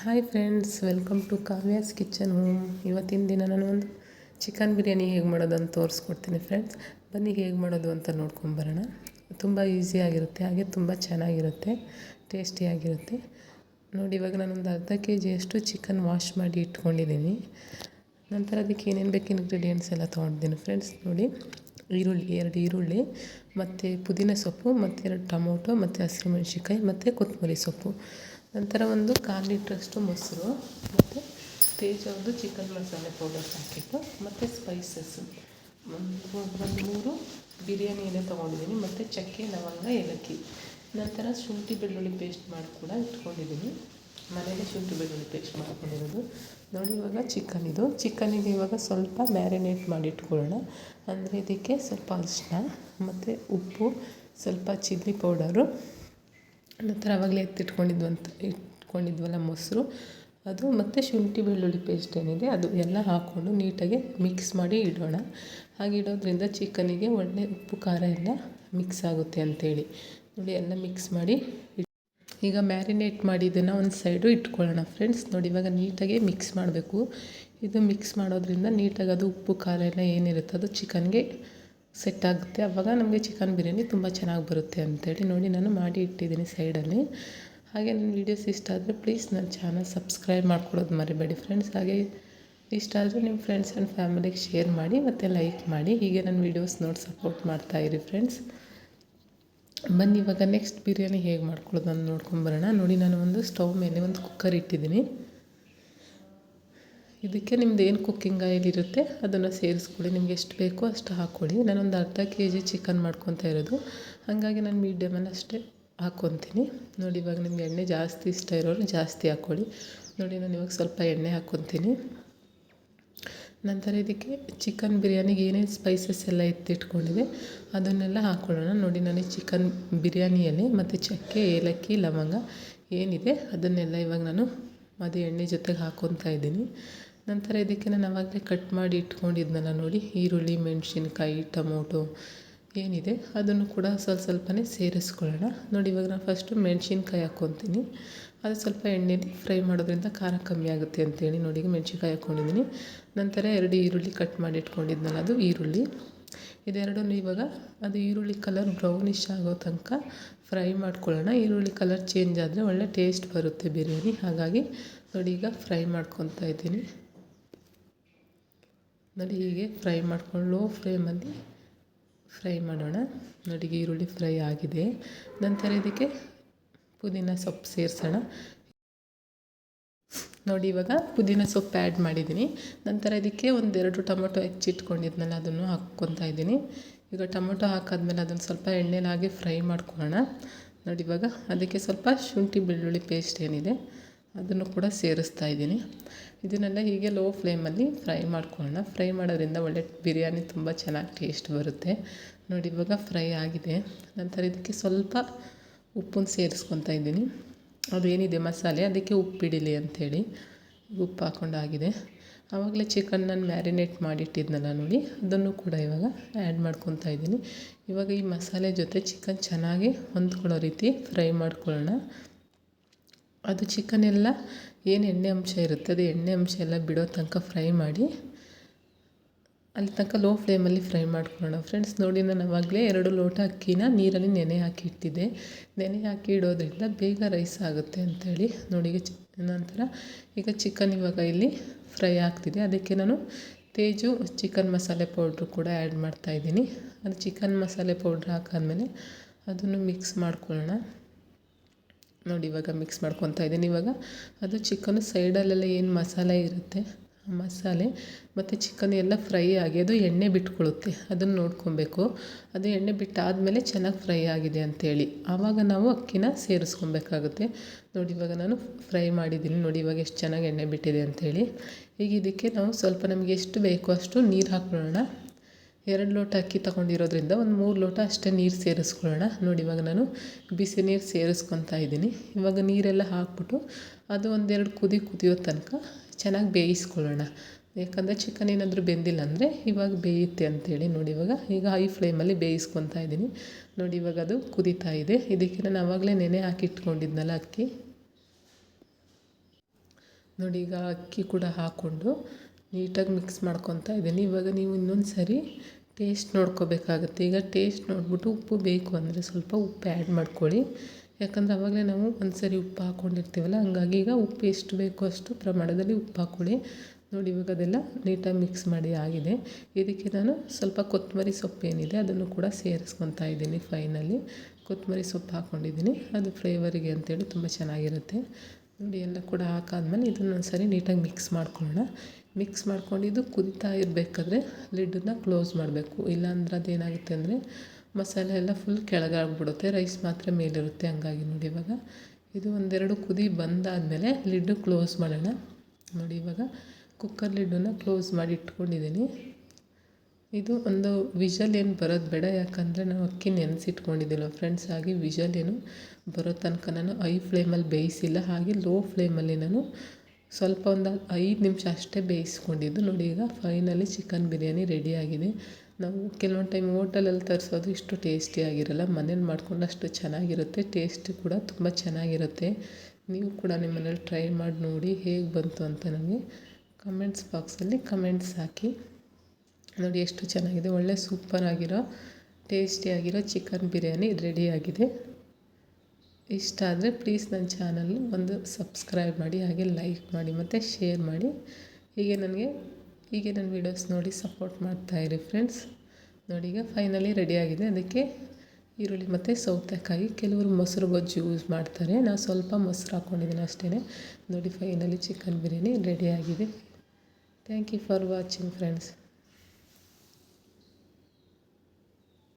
Hi friends welcome to Kavya's kitchen home ಇವತ್ತಿನ ದಿನ ನಾನು ಒಂದು ಚಿಕನ್ ಬಿರಿಯಾನಿ ಹೇಗೆ ಮಾಡೋದು ಅಂತ ತೋರಿಸ್ಕೊಡ್ತೀನಿ ಫ್ರೆಂಡ್ಸ್ ಬನ್ನಿ ಹೇಗೆ ಮಾಡೋದು ಅಂತ ನೋಡ್ಕೊಂಬರೋಣ ತುಂಬ ಈಸಿಯಾಗಿರುತ್ತೆ ಹಾಗೆ ತುಂಬ ಚೆನ್ನಾಗಿರುತ್ತೆ ಟೇಸ್ಟಿಯಾಗಿರುತ್ತೆ ನೋಡಿ, ಇವಾಗ ನಾನೊಂದು ಅರ್ಧ ಕೆ ಜಿಯಷ್ಟು ಚಿಕನ್ ವಾಶ್ ಮಾಡಿ ಇಟ್ಕೊಂಡಿದ್ದೀನಿ. ನಂತರ ಅದಕ್ಕೆ ಏನೇನು ಬೇಕು ಇಂಗ್ರೀಡಿಯೆಂಟ್ಸ್ ಎಲ್ಲ ತೊಗೊಂಡಿದ್ದೀನಿ ಫ್ರೆಂಡ್ಸ್ ನೋಡಿ, ಈರುಳ್ಳಿ, ಎರಡು ಈರುಳ್ಳಿ, ಮತ್ತು ಪುದೀನ ಸೊಪ್ಪು, ಮತ್ತು ಎರಡು ಟೊಮೊಟೊ, ಮತ್ತು ಹಸಿಮೆಣ್ಸಿಕಾಯಿ ಮತ್ತು ಕೊತ್ತಂಬರಿ ಸೊಪ್ಪು. ನಂತರ ಒಂದು ಕಾಲು ಲೀಟ್ರಷ್ಟು ಮೊಸರು, ಮತ್ತು ತೇಜ ಒಂದು ಚಿಕನ್ ಮಸಾಲೆ ಪೌಡರ್ ಪ್ಯಾಕೆಟು ಮತ್ತು ಸ್ಪೈಸಸ್ ಒಂದು ಒಂದು ಮೂರು ಬಿರಿಯಾನಿ ಎಲೆ ತೊಗೊಂಡಿದ್ದೀನಿ, ಮತ್ತು ಚಕ್ಕೆ, ಲವಂಗ, ಏಲಕ್ಕಿ. ನಂತರ ಶುಂಠಿ ಬೆಳ್ಳುಳ್ಳಿ ಪೇಸ್ಟ್ ಮಾಡಿ ಕೂಡ ಇಟ್ಕೊಂಡಿದ್ದೀನಿ. ಮನೇಲಿ ಶುಂಠಿ ಬೆಳ್ಳುಳ್ಳಿ ಪೇಸ್ಟ್ ಮಾಡ್ಕೊಂಡಿರೋದು. ನೋಡಿ ಇವಾಗ ಚಿಕನ್ ಇದು. ಚಿಕನಿಗೆ ಇವಾಗ ಸ್ವಲ್ಪ ಮ್ಯಾರಿನೇಟ್ ಮಾಡಿ ಇಟ್ಕೊಳ್ಳೋಣ. ಅಂದರೆ ಇದಕ್ಕೆ ಸ್ವಲ್ಪ ಅರಿಶಿನ ಮತ್ತು ಉಪ್ಪು, ಸ್ವಲ್ಪ ಚಿಲ್ಲಿ ಪೌಡರು ನಂತರ ಆವಾಗಲೇ ಎತ್ತಿಟ್ಕೊಂಡಿದ್ದು ಅಂತ, ಇಟ್ಕೊಂಡಿದ್ವಲ್ಲ ಮೊಸರು. ಅದು ಮತ್ತು ಶುಂಠಿ ಬೆಳ್ಳುಳ್ಳಿ ಪೇಸ್ಟ್ ಏನಿದೆ, ಅದು ಎಲ್ಲ ಹಾಕ್ಕೊಂಡು ನೀಟಾಗಿ ಮಿಕ್ಸ್ ಮಾಡಿ ಇಡೋಣ. ಹಾಗೆ ಇಡೋದ್ರಿಂದ ಚಿಕನಿಗೆ ಒಳ್ಳೆ ಉಪ್ಪು, ಖಾರ ಎಲ್ಲ ಮಿಕ್ಸ್ ಆಗುತ್ತೆ ಅಂಥೇಳಿ ನೋಡಿ, ಎಲ್ಲ ಮಿಕ್ಸ್ ಮಾಡಿ ಈಗ ಮ್ಯಾರಿನೇಟ್ ಮಾಡಿದ್ದನ್ನು ಒಂದು ಸೈಡು ಇಟ್ಕೊಳ್ಳೋಣ ಫ್ರೆಂಡ್ಸ್ ನೋಡಿ, ಇವಾಗ ನೀಟಾಗಿ ಮಿಕ್ಸ್ ಮಾಡಬೇಕು. ಇದು ಮಿಕ್ಸ್ ಮಾಡೋದ್ರಿಂದ ನೀಟಾಗಿ ಅದು ಉಪ್ಪು, ಖಾರ ಎಲ್ಲ ಏನಿರುತ್ತೆ ಅದು ಚಿಕನ್ಗೆ ಸೆಟ್ ಆಗುತ್ತೆ ಆವಾಗ ನಮಗೆ ಚಿಕನ್ ಬಿರಿಯಾನಿ ತುಂಬ ಚೆನ್ನಾಗಿ ಬರುತ್ತೆ ಅಂತೇಳಿ ನೋಡಿ ನಾನು ಮಾಡಿ ಇಟ್ಟಿದ್ದೀನಿ ಸೈಡಲ್ಲಿ. ಹಾಗೆ ನನ್ನ ವೀಡಿಯೋಸ್ ಇಷ್ಟ ಆದರೆ ಪ್ಲೀಸ್ ನನ್ನ ಚಾನಲ್ ಸಬ್ಸ್ಕ್ರೈಬ್ ಮಾಡ್ಕೊಡೋದು ಮರಿಬೇಡಿ ಫ್ರೆಂಡ್ಸ್ ಹಾಗೆ ಇಷ್ಟ ಆದರೆ ನಿಮ್ಮ ಫ್ರೆಂಡ್ಸ್ ಆ್ಯಂಡ್ ಫ್ಯಾಮಿಲಿಗೆ ಶೇರ್ ಮಾಡಿ ಮತ್ತು ಲೈಕ್ ಮಾಡಿ. ಹೀಗೆ ನನ್ನ ವೀಡಿಯೋಸ್ ನೋಡಿ ಸಪೋರ್ಟ್ ಮಾಡ್ತಾಯಿರಿ ಫ್ರೆಂಡ್ಸ್ ಬನ್ನಿ ಇವಾಗ ನೆಕ್ಸ್ಟ್ ಬಿರಿಯಾನಿ ಹೇಗೆ ಮಾಡ್ಕೊಳ್ಳೋದು ಅಂತ ನೋಡ್ಕೊಂಬರೋಣ ನೋಡಿ ನಾನು ಒಂದು ಸ್ಟವ್ ಮೇಲೆ ಒಂದು ಕುಕ್ಕರ್ ಇಟ್ಟಿದ್ದೀನಿ. ಇದಕ್ಕೆ ನಿಮ್ದು ಏನು ಕುಕ್ಕಿಂಗ್ ಆಯಿಲ್ ಇರುತ್ತೆ, ಅದನ್ನು ಸೇರಿಸ್ಕೊಳ್ಳಿ. ನಿಮ್ಗೆ ಎಷ್ಟು ಬೇಕೋ ಅಷ್ಟು ಹಾಕ್ಕೊಳ್ಳಿ ನಾನೊಂದು ಅರ್ಧ ಕೆ ಜಿ ಚಿಕನ್ ಮಾಡ್ಕೊತಾ ಇರೋದು. ಹಾಗಾಗಿ ನಾನು ಮೀಡಿಯಮಲ್ಲಿ ಅಷ್ಟೇ ಹಾಕ್ಕೊತೀನಿ ನೋಡಿ, ಇವಾಗ ನಿಮ್ಗೆ ಎಣ್ಣೆ ಜಾಸ್ತಿ ಇಷ್ಟ ಇರೋರು ಜಾಸ್ತಿ ಹಾಕ್ಕೊಳ್ಳಿ ನೋಡಿ, ನಾನು ಇವಾಗ ಸ್ವಲ್ಪ ಎಣ್ಣೆ ಹಾಕ್ಕೊತೀನಿ ನಂತರ ಇದಕ್ಕೆ ಚಿಕನ್ ಬಿರಿಯಾನಿಗೆ ಏನೇನು ಸ್ಪೈಸಸ್ ಎಲ್ಲ ಎತ್ತಿಟ್ಕೊಂಡಿದೆ, ಅದನ್ನೆಲ್ಲ ಹಾಕ್ಕೊಳ್ಳೋಣ ನೋಡಿ, ನಾನು ಚಿಕನ್ ಬಿರಿಯಾನಿಯಲ್ಲಿ ಮತ್ತು ಚಕ್ಕೆ, ಏಲಕ್ಕಿ, ಲವಂಗ ಏನಿದೆ, ಅದನ್ನೆಲ್ಲ ಇವಾಗ ನಾನು ಅದು ಎಣ್ಣೆ ಜೊತೆಗೆ ಹಾಕ್ಕೊತಾ ಇದ್ದೀನಿ. ನಂತರ ಇದಕ್ಕೆ ನಾನು ಆವಾಗಲೇ ಕಟ್ ಮಾಡಿ ಇಟ್ಕೊಂಡಿದ್ನಲ್ಲ ನೋಡಿ, ಈರುಳ್ಳಿ, ಮೆಣಸಿನ್ಕಾಯಿ, ಟೊಮೊಟೊ ಏನಿದೆ ಅದನ್ನು ಕೂಡ ಸ್ವಲ್ಪ ಸ್ವಲ್ಪನೇ ಸೇರಿಸ್ಕೊಳ್ಳೋಣ. ನೋಡಿ, ಇವಾಗ ನಾನು ಫಸ್ಟು ಮೆಣಸಿನ್ಕಾಯಿ ಹಾಕ್ಕೊತೀನಿ. ಅದು ಸ್ವಲ್ಪ ಎಣ್ಣೆಲಿ ಫ್ರೈ ಮಾಡೋದ್ರಿಂದ ಖಾರ ಕಮ್ಮಿ ಆಗುತ್ತೆ ಅಂತೇಳಿ ನೋಡಿ ಮೆಣ್ಸಿನ್ಕಾಯಿ ಹಾಕ್ಕೊಂಡಿದ್ದೀನಿ. ನಂತರ ಎರಡು ಈರುಳ್ಳಿ ಕಟ್ ಮಾಡಿ ಇಟ್ಕೊಂಡಿದ್ನಲ್ಲ, ಅದು ಈರುಳ್ಳಿ. ಇದೆರಡನ್ನು ಇವಾಗ ಅದು ಈರುಳ್ಳಿ ಕಲರ್ ಬ್ರೌನಿಶ್ ಆಗೋ ತನಕ ಫ್ರೈ ಮಾಡ್ಕೊಳ್ಳೋಣ. ಈರುಳ್ಳಿ ಕಲರ್ ಚೇಂಜ್ ಆದರೆ ಒಳ್ಳೆ ಟೇಸ್ಟ್ ಬರುತ್ತೆ ಬಿರಿಯಾನಿ. ಹಾಗಾಗಿ ನೋಡಿ, ಈಗ ಫ್ರೈ ಮಾಡ್ಕೊತಾ ಇದ್ದೀನಿ. ನೋಡಿ ಹೀಗೆ ಫ್ರೈ ಮಾಡ್ಕೊಂಡು ಲೋ ಫ್ಲೇಮಲ್ಲಿ ಫ್ರೈ ಮಾಡೋಣ. ನೋಡಿ ಈರುಳ್ಳಿ ಫ್ರೈ ಆಗಿದೆ. ನಂತರ ಇದಕ್ಕೆ ಪುದೀನ ಸೊಪ್ಪು ಸೇರಿಸೋಣ. ನೋಡಿ ಇವಾಗ ಪುದೀನ ಸೊಪ್ಪು ಆ್ಯಡ್ ಮಾಡಿದ್ದೀನಿ. ನಂತರ ಇದಕ್ಕೆ ಒಂದೆರಡು ಟೊಮೊಟೊ ಹೆಚ್ಚಿಟ್ಕೊಂಡಿದ್ನಲ್ಲ ಅದನ್ನು ಹಾಕ್ಕೊತಾ ಇದ್ದೀನಿ. ಈಗ ಟೊಮೊಟೊ ಹಾಕಾದ್ಮೇಲೆ ಅದನ್ನು ಸ್ವಲ್ಪ ಎಣ್ಣೆಲಾಗಿ ಫ್ರೈ ಮಾಡ್ಕೊಳ್ಳೋಣ. ನೋಡಿ ಇವಾಗ ಅದಕ್ಕೆ ಸ್ವಲ್ಪ ಶುಂಠಿ ಬೆಳ್ಳುಳ್ಳಿ ಪೇಸ್ಟ್ ಏನಿದೆ. ಅದನ್ನು ಕೂಡ ಸೇರಿಸ್ತಾ ಇದ್ದೀನಿ. ಇದನ್ನೆಲ್ಲ ಹೀಗೆ ಲೋ ಫ್ಲೇಮಲ್ಲಿ ಫ್ರೈ ಮಾಡ್ಕೊಳ್ಳೋಣ. ಫ್ರೈ ಮಾಡೋದ್ರಿಂದ ಒಳ್ಳೆ ಬಿರಿಯಾನಿ ತುಂಬ ಚೆನ್ನಾಗಿ ಟೇಸ್ಟ್ ಬರುತ್ತೆ. ನೋಡಿ, ಇವಾಗ ಫ್ರೈ ಆಗಿದೆ. ನಂತರ ಇದಕ್ಕೆ ಸ್ವಲ್ಪ ಉಪ್ಪನ್ನು ಸೇರಿಸ್ಕೊತಾ ಇದ್ದೀನಿ. ಅದೇನಿದೆ ಮಸಾಲೆ? ಅದಕ್ಕೆ ಉಪ್ಪು ಹಿಡಿಲಿ ಅಂಥೇಳಿ. ಉಪ್ಪು ಹಾಕೊಂಡಾಗಿದೆ. ಆವಾಗಲೇ ಚಿಕನ್ ನಾನು ಮ್ಯಾರಿನೇಟ್ ಮಾಡಿಟ್ಟಿದ್ನಲ್ಲ ನೋಡಿ, ಅದನ್ನು ಕೂಡ ಇವಾಗ ಆ್ಯಡ್ ಮಾಡ್ಕೊತಾ ಇದ್ದೀನಿ. ಇವಾಗ ಈ ಮಸಾಲೆ ಜೊತೆ ಚಿಕನ್ ಚೆನ್ನಾಗಿ ಹೊಂದ್ಕೊಳ್ಳೋ ರೀತಿ ಫ್ರೈ ಮಾಡ್ಕೊಳ್ಳೋಣ. ಅದು ಚಿಕನ್ ಎಲ್ಲ ಏನು ಎಣ್ಣೆ ಅಂಶ ಇರುತ್ತೆ, ಅದು ಎಣ್ಣೆ ಅಂಶ ಎಲ್ಲ ಬಿಡೋ ತನಕ ಫ್ರೈ ಮಾಡಿ, ಅಲ್ಲಿ ತನಕ ಲೋ ಫ್ಲೇಮಲ್ಲಿ ಫ್ರೈ ಮಾಡ್ಕೊಳ್ಳೋಣ. ಫ್ರೆಂಡ್ಸ್ ನೋಡಿ ನಾನು ಆವಾಗಲೇ ಎರಡು ಲೋಟ ಅಕ್ಕಿನ ನೀರಲ್ಲಿ ನೆನೆ ಹಾಕಿ ಇಟ್ಟಿದ್ದೆ. ನೆನೆ ಹಾಕಿ ಇಡೋದ್ರಿಂದ ಬೇಗ ರೈಸ್ ಆಗುತ್ತೆ ಅಂಥೇಳಿ ನೋಡಿ ಚಿ ನಂತರ ಈಗ ಚಿಕನ್ ಇವಾಗ ಇಲ್ಲಿ ಫ್ರೈ ಆಗ್ತಿದೆ. ಅದಕ್ಕೆ ನಾನು ತೇಜು ಚಿಕನ್ ಮಸಾಲೆ ಪೌಡ್ರು ಕೂಡ ಆ್ಯಡ್ ಮಾಡ್ತಾಯಿದ್ದೀನಿ ಅದು ಚಿಕನ್ ಮಸಾಲೆ ಪೌಡ್ರ್ ಹಾಕಾದ್ಮೇಲೆ ಅದನ್ನು ಮಿಕ್ಸ್ ಮಾಡ್ಕೊಳ್ಳೋಣ. ನೋಡಿ, ಇವಾಗ ಮಿಕ್ಸ್ ಮಾಡ್ಕೊತಾ ಇದ್ದೀನಿ. ಇವಾಗ ಅದು ಚಿಕನ್ ಸೈಡಲ್ಲೆಲ್ಲ ಏನು ಮಸಾಲೆ ಇರುತ್ತೆ ಮಸಾಲೆ ಮತ್ತು ಚಿಕನ್ ಎಲ್ಲ ಫ್ರೈ ಆಗಿ ಅದು ಎಣ್ಣೆ ಬಿಟ್ಕೊಳ್ಳುತ್ತೆ ಅದನ್ನು ನೋಡ್ಕೊಬೇಕು. ಅದು ಎಣ್ಣೆ ಬಿಟ್ಟಾದಮೇಲೆ ಚೆನ್ನಾಗಿ ಫ್ರೈ ಆಗಿದೆ ಅಂಥೇಳಿ ಆವಾಗ ನಾವು ಅಕ್ಕಿನ ಸೇರಿಸ್ಕೊಬೇಕಾಗುತ್ತೆ. ನೋಡಿ, ಇವಾಗ ನಾನು ಫ್ರೈ ಮಾಡಿದ್ದೀನಿ. ನೋಡಿ, ಇವಾಗ ಎಷ್ಟು ಚೆನ್ನಾಗಿ ಎಣ್ಣೆ ಬಿಟ್ಟಿದೆ ಅಂಥೇಳಿ ಈಗ ಇದಕ್ಕೆ ನಾವು ಸ್ವಲ್ಪ ನಮಗೆ ಎಷ್ಟು ಬೇಕೋ ಅಷ್ಟು ನೀರು ಹಾಕ್ಕೊಳ್ಳೋಣ ಎರಡು ಲೋಟ ಅಕ್ಕಿ ತಗೊಂಡಿರೋದ್ರಿಂದ ಒಂದು ಮೂರು ಲೋಟ ಅಷ್ಟೇ ನೀರು ಸೇರಿಸ್ಕೊಳ್ಳೋಣ. ನೋಡಿ, ಇವಾಗ ನಾನು ಬಿಸಿ ನೀರು ಸೇರಿಸ್ಕೊತಾ ಇದ್ದೀನಿ. ಇವಾಗ ನೀರೆಲ್ಲ ಹಾಕ್ಬಿಟ್ಟು ಅದು ಒಂದೆರಡು ಕುದಿ ಕುದಿಯೋ ತನಕ ಚೆನ್ನಾಗಿ ಬೇಯಿಸ್ಕೊಳ್ಳೋಣ. ಯಾಕಂದರೆ ಚಿಕನ್ ಏನಾದರೂ ಬೆಂದಿಲ್ಲ ಅಂದರೆ ಇವಾಗ ಬೇಯುತ್ತೆ ಅಂತೇಳಿ ನೋಡಿ, ಇವಾಗ ಈಗ ಹೈ ಫ್ಲೇಮಲ್ಲಿ ಬೇಯಿಸ್ಕೊತಾ ಇದ್ದೀನಿ. ನೋಡಿ, ಇವಾಗ ಅದು ಕುದೀತಾ ಇದೆ. ಇದಕ್ಕೆ ನಾನು ಆವಾಗಲೇ ನೆನೆ ಹಾಕಿ ಇಟ್ಕೊಂಡಿದ್ನಲ್ಲ ಅಕ್ಕಿ. ನೋಡಿ, ಈಗ ಅಕ್ಕಿ ಕೂಡ ಹಾಕ್ಕೊಂಡು ನೀಟಾಗಿ ಮಿಕ್ಸ್ ಮಾಡ್ಕೊತಾ ಇದ್ದೀನಿ. ಇವಾಗ ನೀವು ಇನ್ನೊಂದು ಸರಿ ಟೇಸ್ಟ್ ನೋಡ್ಕೋಬೇಕಾಗುತ್ತೆ. ಈಗ ಟೇಸ್ಟ್ ನೋಡಿಬಿಟ್ಟು ಉಪ್ಪು ಬೇಕು ಅಂದರೆ ಸ್ವಲ್ಪ ಉಪ್ಪು ಆ್ಯಡ್ ಮಾಡ್ಕೊಳ್ಳಿ. ಯಾಕಂದರೆ ಆವಾಗಲೇ ನಾವು ಒಂದು ಸರಿ ಉಪ್ಪು ಹಾಕ್ಕೊಂಡಿರ್ತೀವಲ್ಲ ಹಂಗಾಗಿ ಈಗ ಉಪ್ಪು ಎಷ್ಟು ಬೇಕು ಅಷ್ಟು ಪ್ರಮಾಣದಲ್ಲಿ ಉಪ್ಪು ಹಾಕ್ಕೊಳ್ಳಿ ನೋಡಿ, ಇವಾಗ ಅದೆಲ್ಲ ನೀಟಾಗಿ ಮಿಕ್ಸ್ ಮಾಡಿ ಆಗಿದೆ. ಇದಕ್ಕೆ ನಾನು ಸ್ವಲ್ಪ ಕೊತ್ತಂಬರಿ ಸೊಪ್ಪು ಏನಿದೆ ಅದನ್ನು ಕೂಡ ಸೇರಿಸ್ಕೊತಾ ಇದ್ದೀನಿ ಫೈನಲ್ಲಿ ಕೊತ್ತಂಬರಿ ಸೊಪ್ಪು ಹಾಕ್ಕೊಂಡಿದ್ದೀನಿ ಅದು ಫ್ಲೇವರಿಗೆ ಅಂತೇಳಿ ತುಂಬ ಚೆನ್ನಾಗಿರುತ್ತೆ. ನೋಡಿ, ಎಲ್ಲ ಕೂಡ ಹಾಕಾದ್ಮೇಲೆ ಇದನ್ನು ಒಂದು ಸರಿ ನೀಟಾಗಿ ಮಿಕ್ಸ್ ಮಾಡ್ಕೊಳ್ಳೋಣ. ಮಿಕ್ಸ್ ಮಾಡ್ಕೊಂಡು ಇದು ಕುದಿತಾ ಇರಬೇಕಾದ್ರೆ ಲಿಡ್ಡನ್ನ ಕ್ಲೋಸ್ ಮಾಡಬೇಕು. ಇಲ್ಲಾಂದ್ರೆ ಅದೇನಾಗುತ್ತೆ ಅಂದರೆ ಮಸಾಲೆ ಎಲ್ಲ ಫುಲ್ ಕೆಳಗಾಗ್ಬಿಡುತ್ತೆ. ರೈಸ್ ಮಾತ್ರ ಮೇಲಿರುತ್ತೆ ಹಂಗಾಗಿ ನೋಡಿ ಇವಾಗ. ಇದು ಒಂದೆರಡು ಕುದಿ ಬಂದಾದಮೇಲೆ ಲಿಡ್ಡು ಕ್ಲೋಸ್ ಮಾಡೋಣ. ನೋಡಿ ಇವಾಗ ಕುಕ್ಕರ್ ಲಿಡ್ಡನ್ನು ಕ್ಲೋಸ್ ಮಾಡಿ ಇಟ್ಕೊಂಡಿದ್ದೀನಿ. ಇದು ಒಂದು ವಿಷಲ್ ಏನು ಬರೋದು ಬೇಡ. ಯಾಕಂದರೆ ನಾವು ಅಕ್ಕಿ ನೆನೆಸಿಟ್ಕೊಂಡಿದ್ದಿಲ್ಲ. ಫ್ರೆಂಡ್ಸ್ ಹಾಗೆ ವಿಷಲ್ ಏನು ಬರೋ ತನಕ ನಾನು ಐ ಫ್ಲೇಮಲ್ಲಿ ಬೇಯಿಸಿಲ್ಲ. ಹಾಗೆ ಲೋ ಫ್ಲೇಮಲ್ಲಿ ನಾನು ಸ್ವಲ್ಪ ಒಂದು ಐದು ನಿಮಿಷ ಅಷ್ಟೇ ಬೇಯಿಸ್ಕೊಂಡಿದ್ದು. ನೋಡಿ, ಈಗ ಫೈನಲಿ ಚಿಕನ್ ಬಿರಿಯಾನಿ ರೆಡಿಯಾಗಿದೆ ನಾವು ಕೆಲವೊಂದು ಟೈಮ್ ಹೋಟೆಲಲ್ಲಿ ತರಿಸೋದು ಇಷ್ಟು ಟೇಸ್ಟಿಯಾಗಿರಲ್ಲ ಮನೇಲಿ ಮಾಡ್ಕೊಂಡು ಅಷ್ಟು ಚೆನ್ನಾಗಿರುತ್ತೆ. ಟೇಸ್ಟ್ ಕೂಡ ತುಂಬ ಚೆನ್ನಾಗಿರುತ್ತೆ. ನೀವು ಕೂಡ ನಿಮ್ಮ ಮನೇಲಿ ಟ್ರೈ ಮಾಡಿ ನೋಡಿ ಹೇಗೆ ಬಂತು ಅಂತ ನನಗೆ ಕಮೆಂಟ್ಸ್ ಬಾಕ್ಸಲ್ಲಿ ಕಮೆಂಟ್ಸ್ ಹಾಕಿ. ನೋಡಿ, ಎಷ್ಟು ಚೆನ್ನಾಗಿದೆ. ಒಳ್ಳೆ ಸೂಪರಾಗಿರೋ ಟೇಸ್ಟಿಯಾಗಿರೋ ಚಿಕನ್ ಬಿರಿಯಾನಿ ರೆಡಿಯಾಗಿದೆ ಇಷ್ಟ ಆದರೆ ಪ್ಲೀಸ್ ನನ್ನ ಚಾನಲ್ ಒಂದು ಸಬ್ಸ್ಕ್ರೈಬ್ ಮಾಡಿ, ಹಾಗೆ ಲೈಕ್ ಮಾಡಿ, ಮತ್ತು ಶೇರ್ ಮಾಡಿ. ಹೀಗೆ ನನಗೆ, ಹೀಗೆ ನನ್ನ ವೀಡಿಯೋಸ್ ನೋಡಿ ಸಪೋರ್ಟ್ ಮಾಡ್ತಾಯಿರಿ ಫ್ರೆಂಡ್ಸ್ ನೋಡಿ ಈಗ ಫೈನಲಿ ರೆಡಿಯಾಗಿದೆ ಅದಕ್ಕೆ ಈರುಳ್ಳಿ ಮತ್ತು ಸೌತೆಕಾಯಿ, ಕೆಲವರು ಮೊಸರು ಗೊಜ್ಜು ಯೂಸ್ ಮಾಡ್ತಾರೆ. ನಾನು ಸ್ವಲ್ಪ ಮೊಸರು ಹಾಕ್ಕೊಂಡಿದ್ದೀನಿ ಅಷ್ಟೇ ನೋಡಿ ಫೈನಲಿ ಚಿಕನ್ ಬಿರಿಯಾನಿ ರೆಡಿಯಾಗಿದೆ thank you for watching friends